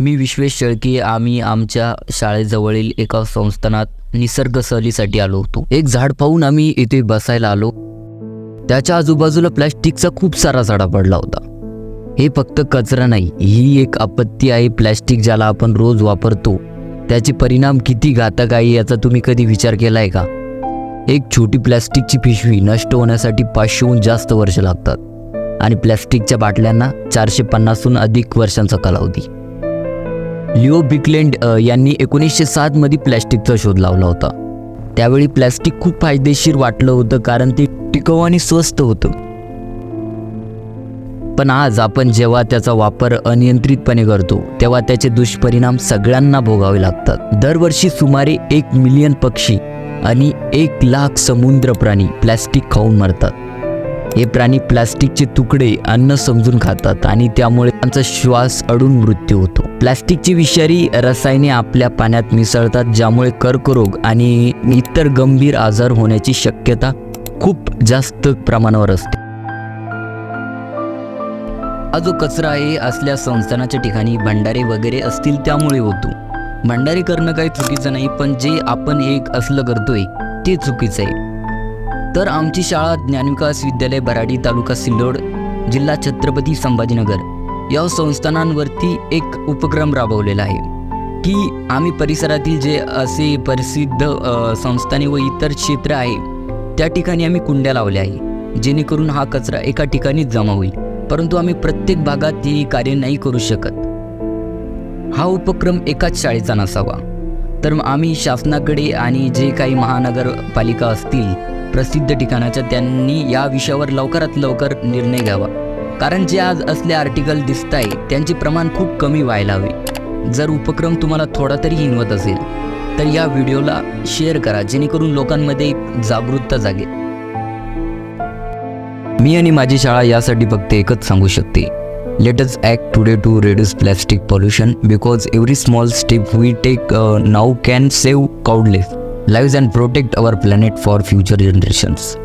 मी विश्वेश शेळके आम्ही आमच्या शाळेजवळील एका संस्थानात निसर्ग सहलीसाठी आलो होतो. एक झाड पाहून आम्ही इथे बसायला आलो. त्याच्या आजूबाजूला प्लॅस्टिकचा खूप सारा झाडा पडला होता. हे फक्त कचरा नाही ही एक आपत्ती आहे प्लॅस्टिक ज्याला आपण रोज वापरतो. त्याचे परिणाम किती घातक आहे याचा तुम्ही कधी विचार केला आहे का? एक छोटी प्लॅस्टिकची पिशवी नष्ट होण्यासाठी पाचशेहून जास्त वर्ष लागतात. आणि प्लॅस्टिकच्या बाटल्यांना चारशे पन्नासहून अधिक वर्षांचा कालावधी. लिओ बिकलेंड यांनी एकोणीसशे सातमध्ये प्लॅस्टिकचा शोध लावला होता. त्यावेळी प्लॅस्टिक खूप फायदेशीर वाटलं होतं कारण ते टिकाऊ आणि स्वस्त होतं. पण आज आपण जेव्हा त्याचा वापर अनियंत्रितपणे करतो तेव्हा त्याचे दुष्परिणाम सगळ्यांना भोगावे लागतात. दरवर्षी सुमारे एक मिलियन पक्षी आणि एक लाख समुद्र प्राणी प्लॅस्टिक खाऊन मरतात. हे प्राणी प्लास्टिकचे तुकडे अन्न समजून खातात आणि त्यामुळे त्यांचा श्वास अडून मृत्यू होतो. प्लास्टिकची विषारी रसायने आपल्या पाण्यात मिसळतात ज्यामुळे कर्करोग आणि इतर गंभीर आजार होण्याची शक्यता खूप जास्त प्रमाणावर असते. हा जो कचरा आहे असल्या संस्थानाच्या ठिकाणी भंडारे वगैरे असतील त्यामुळे होतो. भंडारे करणं काही चुकीचं नाही पण जे आपण एक असलं करतोय ते चुकीचं आहे. तर आमची शाळा ज्ञानविकास विद्यालय बराडी तालुका सिल्लोड जिल्हा छत्रपती संभाजीनगर. या संस्थानांवरती एक उपक्रम राबवलेला आहे की आम्ही परिसरातील जे असे प्रसिद्ध संस्थाने व इतर क्षेत्र आहे त्या ठिकाणी आम्ही कुंड्या लावल्या आहे जेणेकरून हा कचरा एका ठिकाणीच जमा होईल. परंतु आम्ही प्रत्येक भागात हे कार्य नाही करू शकत. हा उपक्रम एकाच शाळेचा नसावा. तर आम्ही शासनाकडे आणि जे काही महानगरपालिका असतील प्रसिद्ध ठिकाणाच्या त्यांनी या विषयावर लवकरात लवकर निर्णय घ्यावा. कारण जे आज असले आर्टिकल दिसत आहे त्यांचे प्रमाण खूप कमी व्हायला हवे. जर उपक्रम तुम्हाला थोडा तरी हिनवत असेल तर या व्हिडिओला शेअर करा जेणेकरून लोकांमध्ये एक जागरूकता जागेल मी आणि माझी शाळा यासाठी फक्त एकच सांगू शकते. Let's act today to reduce plastic pollution because every small step we take now can save countless lives and protect our planet for future generations.